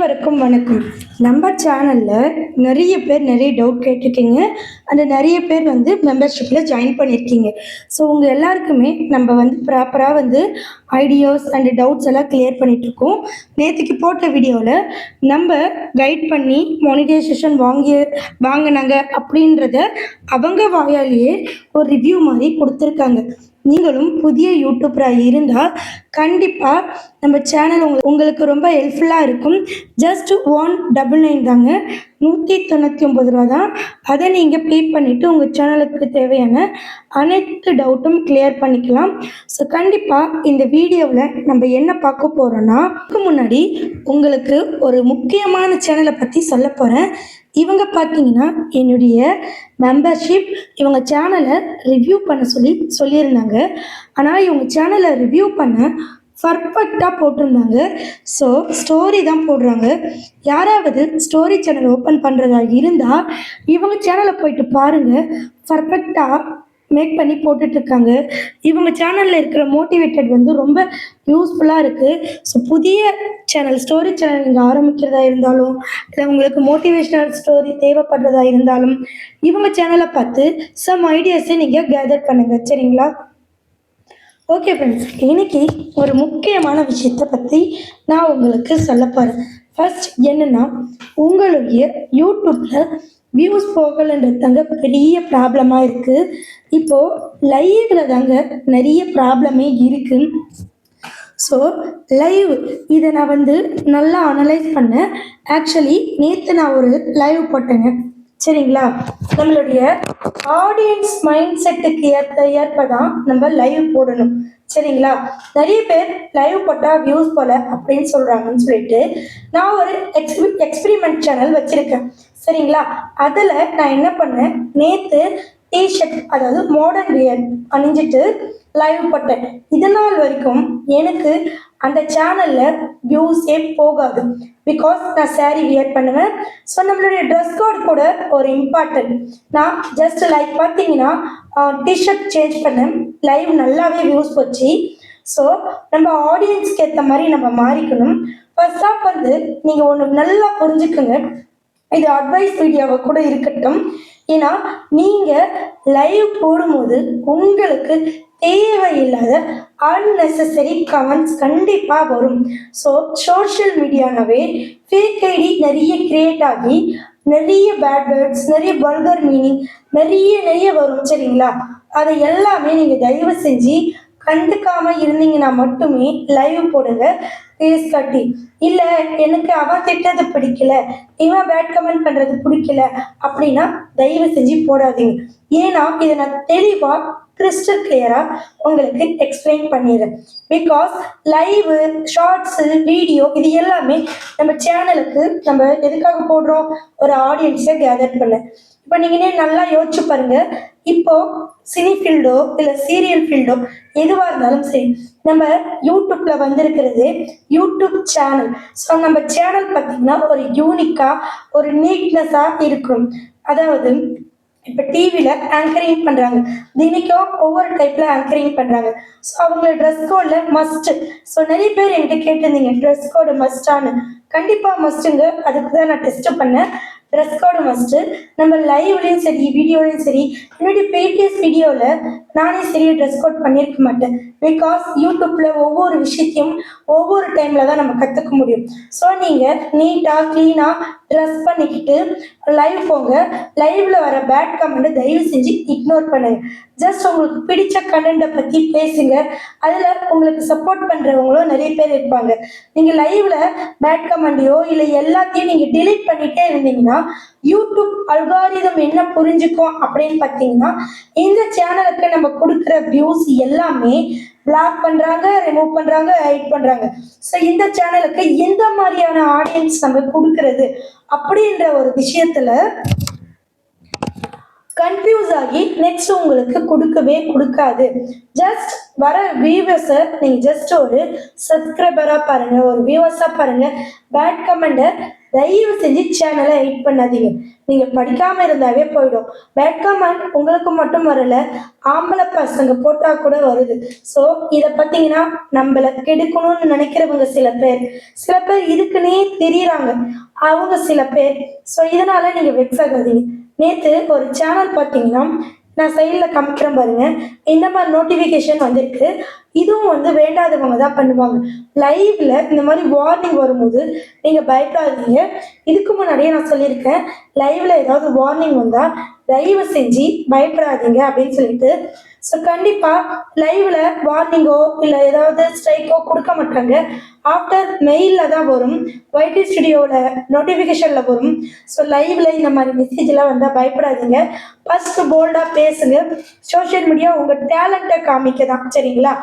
அனைவருக்கும் வணக்கம். நம்ம சேனலில் நிறைய பேர் நிறைய டவுட் கேட்டிருக்கீங்க. அந்த நிறைய பேர் வந்து மெம்பர்ஷிப்பில் ஜாயின் பண்ணியிருக்கீங்க ஸோ உங்கள் எல்லாருக்குமே நம்ம வந்து ப்ராப்பராக வந்து ஐடியாஸ் அண்ட் டவுட்ஸ் எல்லாம் கிளியர் பண்ணிகிட்ருக்கோம் நேற்றுக்கு போட்ட வீடியோவில் நம்ம கைட் பண்ணி மானிட்டைசேஷன் வாங்கி வாங்கினாங்க அப்படின்றத அவங்க வாயாலேயே ஒரு ரிவ்யூ மாதிரி கொடுத்துருக்காங்க. நீங்களும் புதிய யூடியூப்பராக இருந்தால் கண்டிப்பாக நம்ம சேனல் உங்களுக்கு உங்களுக்கு ரொம்ப ஹெல்ப்ஃபுல்லாக இருக்கும். ஜஸ்ட் ஒன் டபுள் நைன் தாங்க. நூற்றி தொண்ணூற்றி ஒம்பது ரூபா தான். அதை நீங்கள் பே பண்ணிவிட்டு உங்கள் சேனலுக்கு தேவையான அனைத்து டவுட்டும் கிளியர் பண்ணிக்கலாம். ஸோ கண்டிப்பாக இந்த வீடியோவில் நம்ம என்ன பார்க்க போகிறோன்னா அதுக்கு முன்னாடி உங்களுக்கு ஒரு முக்கியமான சேனலை பற்றி சொல்ல போகிறேன் இவங்க பார்த்தீங்கன்னா என்னுடைய மெம்பர்ஷிப் இவங்க சேனலை ரிவ்யூ பண்ண சொல்லி சொல்லியிருந்தாங்க. ஆனால் இவங்க சேனலை ரிவ்யூ பண்ண பர்ஃபெக்டாக போட்டிருந்தாங்க. ஸோ ஸ்டோரி தான் போடுறாங்க. யாராவது ஸ்டோரி சேனல் ஓப்பன் பண்ணுறதா இருந்தால் இவங்க சேனலை போயிட்டு பாருங்கள் பர்ஃபெக்டாக மேக் பண்ணி போட்டுட்ருக்காங்க. இவங்க சேனலில் இருக்கிற மோட்டிவேட்டட் வந்து ரொம்ப யூஸ்ஃபுல்லாக இருக்குது ஸோ புதிய சேனல் ஸ்டோரி சேனல் நீங்கள் ஆரம்பிக்கிறதா இருந்தாலும் இல்லை உங்களுக்கு மோட்டிவேஷ்னல் ஸ்டோரி தேவைப்படுறதா இருந்தாலும் இவங்க சேனலை பார்த்து சம் ஐடியாஸை நீங்கள் கேதர் பண்ணுங்கள் சரிங்களா? ஓகே ஃப்ரெண்ட்ஸ் இன்னைக்கு ஒரு முக்கியமான விஷயத்தை பற்றி நான் உங்களுக்கு சொல்ல போகிறேன் ஃபர்ஸ்ட் என்னென்னா உங்களுடைய யூடியூப்பில் வியூஸ் போகலன்றதாங்க பெரிய ப்ராப்ளமாக இருக்குது இப்போது லைவில் தாங்க நிறைய ப்ராப்ளமே இருக்குது ஸோ லைவ் இதை நான் வந்து நல்லா அனலைஸ் பண்ணேன். ஆக்சுவலி நேற்று நான் ஒரு லைவ் போட்டேங்க. சரிங்களா? நம்மளுடைய ஆடியன்ஸ் மைண்ட் செட்டுக்கு ஏற்ப ஏற்ப தான் நம்ம லைவ் போடணும். சரிங்களா? நிறைய பேர் லைவ் போட்டால் வியூஸ் போல அப்படின்னு சொல்கிறாங்கன்னு சொல்லிட்டு நான் ஒரு எக்ஸ்பி எக்ஸ்பிரிமெண்ட் சேனல் வச்சுருக்கேன். சரிங்களா? அதில் நான் என்ன பண்ணேன்? நேற்று டிஷர்ட் அதாவது மாடர்ன் வியர் அணிஞ்சிட்டு லைவ் பட்டேன் இது நாள் வரைக்கும் எனக்கு அந்த சேனலில் வியூஸே போகாது. பிகாஸ் நான் saree வியர் பண்ணுவேன். ஸோ நம்மளுடைய ட்ரெஸ் கோட் கூட ஒரு இம்பார்ட்டன்ட் நான் ஜஸ்ட் லைக் பார்த்தீங்கன்னா டிஷர்ட் சேஞ்ச் பண்ணேன். லைவ் நல்லாவே வியூஸ் போச்சு. ஸோ நம்ம ஆடியன்ஸ்க்கு ஏற்ற மாதிரி நம்ம மாறிக்கணும். ஃபர்ஸ்ட் ஆஃப் வந்து நீங்கள் ஒன்று நல்லா புரிஞ்சுக்குங்க. இது அட்வைஸ் வீடியோவை கூட இருக்கட்டும். ஏன்னா நீங்கள் லைவ் போடும்போது உங்களுக்கு தேவையில்லாத unnecessary கமெண்ட்ஸ் கண்டிப்பாக வரும். ஸோ சோஷியல் மீடியானாவே ஃபேக் ஐடி நிறைய கிரியேட் ஆகி நிறைய பேட் வேர்ட்ஸ் நிறைய பர்கர் மீனிங் நிறைய நிறைய வரும் சரிங்களா? அதை எல்லாமே நீங்கள் தயவு செஞ்சு கண்டுக்காம இருந்தீங்கன்னா மட்டுமே லைவ் போடுங்க ஃபேஸ் கட்டி. இல்லை எனக்கு அவன் திட்டது பிடிக்கல இவன் பேட் கமெண்ட் பண்ணுறது பிடிக்கல அப்படின்னா தயவு செஞ்சு போடாதீங்க. ஏன்னா இதை நான் தெளிவாக கிறிஸ்டல் கிளியராக உங்களுக்கு எக்ஸ்பிளைன் பண்ணிடுறேன். பிகாஸ் லைவு ஷார்ட்ஸு வீடியோ இது எல்லாமே நம்ம சேனலுக்கு நம்ம எதுக்காக போடுறோம்? ஒரு ஆடியன்ஸை கேதர் பண்ண. இப்போ நீங்களே நல்லா யோசிச்சு பாருங்க. இப்போ சினி ஃபீல்டோ இல்லை சீரியல் ஃபீல்டோ எதுவாக இருந்தாலும் சரி நம்ம யூடியூப்ல வந்திருக்கிறது யூடியூப் சேனல் ஸோ நம்ம சேனல் பார்த்தீங்கன்னா ஒரு யூனிக்காக ஒரு நீட்னஸாக இருக்கும். அதாவது இப்போ டிவியில் ஆங்கரிங் பண்ணுறாங்க தினைக்கும் ஒவ்வொரு டைப்பில் ஆங்கரிங் பண்ணுறாங்க ஸோ அவங்களோட ட்ரெஸ் கோடில் மஸ்ட்டு ஸோ நிறைய பேர் என்கிட்ட கேட்டிருந்தீங்க ட்ரெஸ் கோடு மஸ்டான்னு கண்டிப்பாக மஸ்ட்டுங்க அதுக்கு தான் நான் டெஸ்ட்டு பண்ணேன். ட்ரெஸ் கோடு மஸ்ட்டு நம்ம லைவ்லேயும் சரி வீடியோலையும் சரி என்னுடைய ப்ரீவியஸ் வீடியோவில் நானே சரியாக ட்ரெஸ் கோட் பண்ணியிருக்க மாட்டேன். பிகாஸ் யூடியூப்பில் ஒவ்வொரு விஷயத்தையும் ஒவ்வொரு டைமில் தான் நம்ம கற்றுக்க முடியும். ஸோ நீங்கள் நீட்டாக க்ளீனாக ட்ரெஸ் பண்ணிக்கிட்டு லைவ் போங்க. லைவ்ல வர பேட் கமெண்ட்டை தயவு செஞ்சு இக்னோர் பண்ணுங்க. ஜஸ்ட் உங்களுக்கு பிடிச்ச கண்டென்ட்டை பற்றி பேசுங்க. அதில் உங்களுக்கு சப்போர்ட் பண்ணுறவங்களும் நிறைய பேர் இருப்பாங்க. நீங்கள் லைவ்ல பேட் கமெண்டையோ இல்லை எல்லாத்தையும் நீங்கள் டிலீட் பண்ணிட்டே இருந்தீங்கன்னா யூடியூப் அல்காரிதம் என்ன புரிஞ்சுக்கும் அப்படின்னு பார்த்தீங்கன்னா இந்த சேனலுக்கு நம்ம கொடுக்குற வியூஸ் எல்லாமே பிளாக் பண்றாங்க ரிமூவ் பண்றாங்க ஹைட் பண்றாங்க. ஸோ இந்த சேனலுக்கு எந்த மாதிரியான ஆடியன்ஸ் நம்ம கொடுக்கறது அப்படின்ற ஒரு விஷயத்துல கன்ஃபியூஸ் ஆகி நெக்ஸ்ட் உங்களுக்கு கொடுக்கவே கொடுக்காது. ஜஸ்ட் வர வியூவர்ஸை நீங்கள் ஜஸ்ட் ஒரு சப்ஸ்கிரைபராக பாருங்கள் ஒரு வியூவர்ஸாக பாருங்கள் பேட் கமெண்டை தயவு செஞ்சு சேனலை எயிட் பண்ணாதீங்க. நீங்கள் படிக்காமல் இருந்தாவே போயிடும். பேட் கமெண்ட் உங்களுக்கு மட்டும் வரல ஆம்பளை பசங்க போட்டால் கூட வருது. ஸோ இதை பார்த்தீங்கன்னா நம்மளை கெடுக்கணும்னு நினைக்கிறவங்க சில பேர். சில பேர் இதுக்குன்னே தெரியுறாங்க. அவங்க சில பேர். ஸோ இதனால நீங்கள் வெக்ஸ் ஆகாதீங்க. நேற்று ஒரு சேனல் பார்த்தீங்கன்னா நான் சைடில் காமிக்கிறேன் பாருங்க. இந்த மாதிரி நோட்டிஃபிகேஷன் வந்திருக்கு. இதுவும் வந்து வேண்டாதவங்க தான் பண்ணுவாங்க. லைவ்ல இந்த மாதிரி வார்னிங் வரும்போது நீங்கள் பயப்படாதீங்க. இதுக்கு முன்னாடியே நான் சொல்லியிருக்கேன். லைவ்ல ஏதாவது வார்னிங் வந்தால் தயவு செஞ்சு பயப்படாதீங்க அப்படின்னு சொல்லிட்டு ஸோ கண்டிப்பாக லைவ்ல வார்னிங்கோ இல்லை ஏதாவது ஸ்ட்ரைக்கோ கொடுக்க மாட்டாங்க. ஆஃப்டர் மெயிலில் தான் வரும். ஒய்டி ஸ்டுடியோவில் நோட்டிஃபிகேஷனில் வரும். ஸோ லைவ்ல இந்த மாதிரி மெசேஜ்லாம் வந்தால் பயப்படாதீங்க. ஃபர்ஸ்ட் போல்டாக பேசுங்க. சோஷியல் மீடியா உங்கள் டேலண்ட்டை காமிக்க தான் சரிங்களா?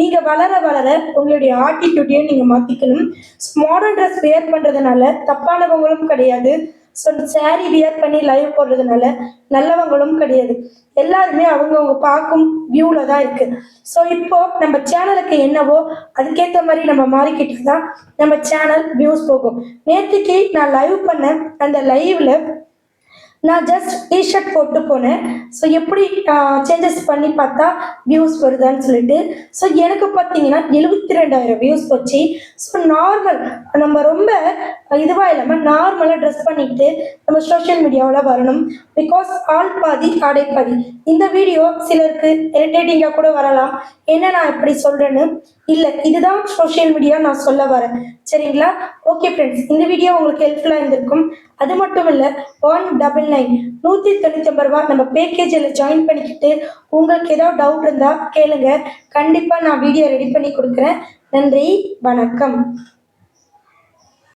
நீங்கள் வளர வளர உங்களுடைய ஆட்டிடியூட்டையும் நீங்கள் மாற்றிக்கணும் மாடர்ன் ட்ரெஸ் வேர் பண்ணுறதுனால தப்பானவங்களும் கிடையாது. ஸோ சேரீ வியர் பண்ணி லைவ் போடுறதுனால நல்லவங்களும் கிடையாது. எல்லாருமே அவங்கவுங்க பார்க்கும் வியூவில் தான் இருக்குது ஸோ இப்போ நம்ம சேனலுக்கு என்னவோ அதுக்கேற்ற மாதிரி நம்ம மாறிக்கிட்டு தான் நம்ம சேனல் வியூஸ் போகும். நேற்றுக்கு நான் லைவ் பண்ணேன் அந்த லைவில் நான் ஜஸ்ட் டிஷர்ட் போட்டு போனேன். ஸோ எப்படி சேஞ்சஸ் பண்ணி பார்த்தா வியூஸ் வருதான்னு சொல்லிட்டு. ஸோ எனக்கு பார்த்தீங்கன்னா எழுபத்தி ரெண்டாயிரம் வியூஸ் போச்சு. ஸோ நார்மல் நம்ம ரொம்ப இதுவாக இல்லாமல் நார்மலாக ட்ரெஸ் பண்ணிக்கிட்டு நம்ம சோஷியல் மீடியாவில் வரணும். பிகாஸ் ஆள் பாதி ஆடை பாதி. இந்த வீடியோ சிலருக்கு இரிட்டேட்டிங்காக கூட வரலாம். என்ன நான் இப்படி சொல்கிறேன்னு இல்லை இதுதான் சோஷியல் மீடியா நான் சொல்ல வரேன். சரிங்களா? ஓகே ஃப்ரெண்ட்ஸ் இந்த வீடியோ உங்களுக்கு ஹெல்ப்ஃபுல்லாக இருந்திருக்கும். அது மட்டும் இல்லை ஒன் டபுள் நைன் நூற்றி தொண்ணூத்தொம்பது ரூபா நம்ம பேக்கேஜில் ஜாயின் பண்ணிக்கிட்டு உங்களுக்கு ஏதாவது டவுட் இருந்தால் கேளுங்க. கண்டிப்பாக நான் வீடியோ ரெடி பண்ணி கொடுக்குறேன். நன்றி வணக்கம்.